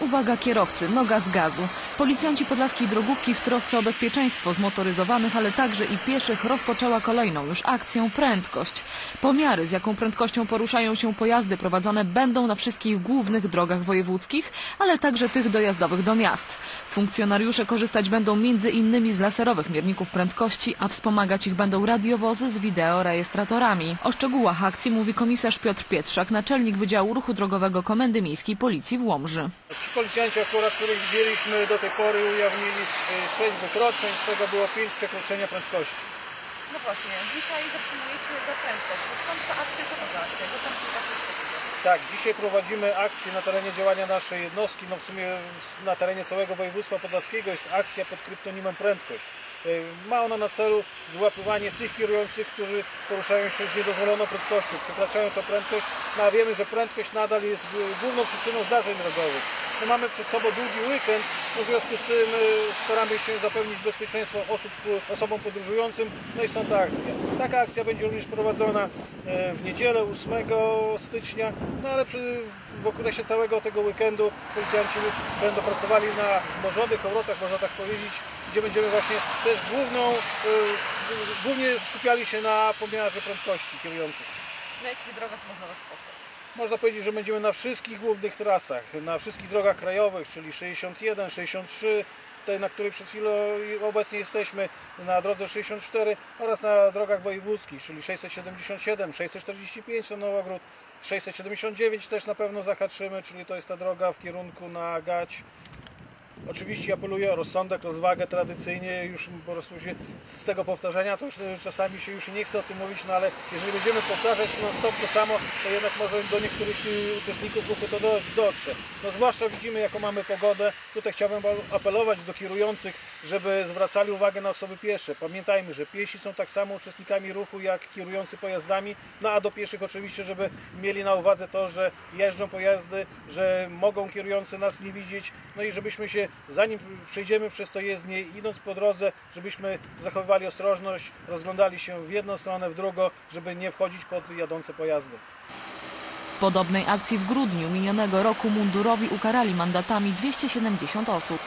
Uwaga kierowcy, noga z gazu. Policjanci podlaskiej drogówki w trosce o bezpieczeństwo zmotoryzowanych, ale także i pieszych rozpoczęła kolejną już akcję prędkość. Pomiary, z jaką prędkością poruszają się pojazdy prowadzone będą na wszystkich głównych drogach wojewódzkich, ale także tych dojazdowych do miast. Funkcjonariusze korzystać będą między innymi z laserowych mierników prędkości, a wspomagać ich będą radiowozy z wideorejestratorami. O szczegółach akcji mówi komisarz Piotr Pietrzak, naczelnik Wydziału Ruchu Drogowego Komendy Miejskiej Policji w Łomży. Ci policjanci akurat, których widzieliśmy do tej pory ujawnili 6 wykroczeń, z tego było 5 przekroczenia prędkości. No właśnie, dzisiaj zatrzymujecie za prędkość. Skąd ta akcja, to za akcja? Co tam Tak, dzisiaj prowadzimy akcję na terenie działania naszej jednostki, no w sumie na terenie całego województwa podlaskiego jest akcja pod kryptonimem Prędkość. Y, Ma ona na celu wyłapywanie tych kierujących, którzy poruszają się z niedozwoloną prędkością, przekraczają tę prędkość, no a wiemy, że prędkość nadal jest główną przyczyną zdarzeń drogowych. No mamy przed sobą długi weekend, w związku z tym y, staramy się zapewnić bezpieczeństwo osób, osobom podróżującym, no i stąd ta akcja. Taka akcja będzie również prowadzona y, w niedzielę 8 stycznia, no ale przy, w okresie całego tego weekendu policjanci będą pracowali na wzmożonych obrotach, można tak powiedzieć, gdzie będziemy właśnie też główną, y, głównie skupiali się na pomiarze prędkości kierujących. Na jakich drogach można Was spotkać? Można powiedzieć, że będziemy na wszystkich głównych trasach, na wszystkich drogach krajowych, czyli 61, 63, tej, na której przed chwilą obecnie jesteśmy, na drodze 64 oraz na drogach wojewódzkich, czyli 677, 645 to Nowogród, 679 też na pewno zahaczymy, czyli to jest ta droga w kierunku na Gać. Oczywiście apeluję o rozsądek, rozwagę tradycyjnie, już po prostu się z tego powtarzania, to już e, czasami się już nie chce o tym mówić, no ale jeżeli będziemy powtarzać non stop to samo, to jednak może do niektórych e, uczestników ruchu to do- dotrze. No zwłaszcza widzimy jaką mamy pogodę, tutaj chciałbym apelować do kierujących, żeby zwracali uwagę na osoby piesze. Pamiętajmy, że piesi są tak samo uczestnikami ruchu jak kierujący pojazdami, no a do pieszych oczywiście, żeby mieli na uwadze to, że jeżdżą pojazdy, że mogą kierujący nas nie widzieć, no i żebyśmy się, zanim przejdziemy przez to jezdnię, idąc po drodze, żebyśmy zachowywali ostrożność, rozglądali się w jedną stronę, w drugą, żeby nie wchodzić pod jadące pojazdy. W podobnej akcji w grudniu minionego roku mundurowi ukarali mandatami 270 osób.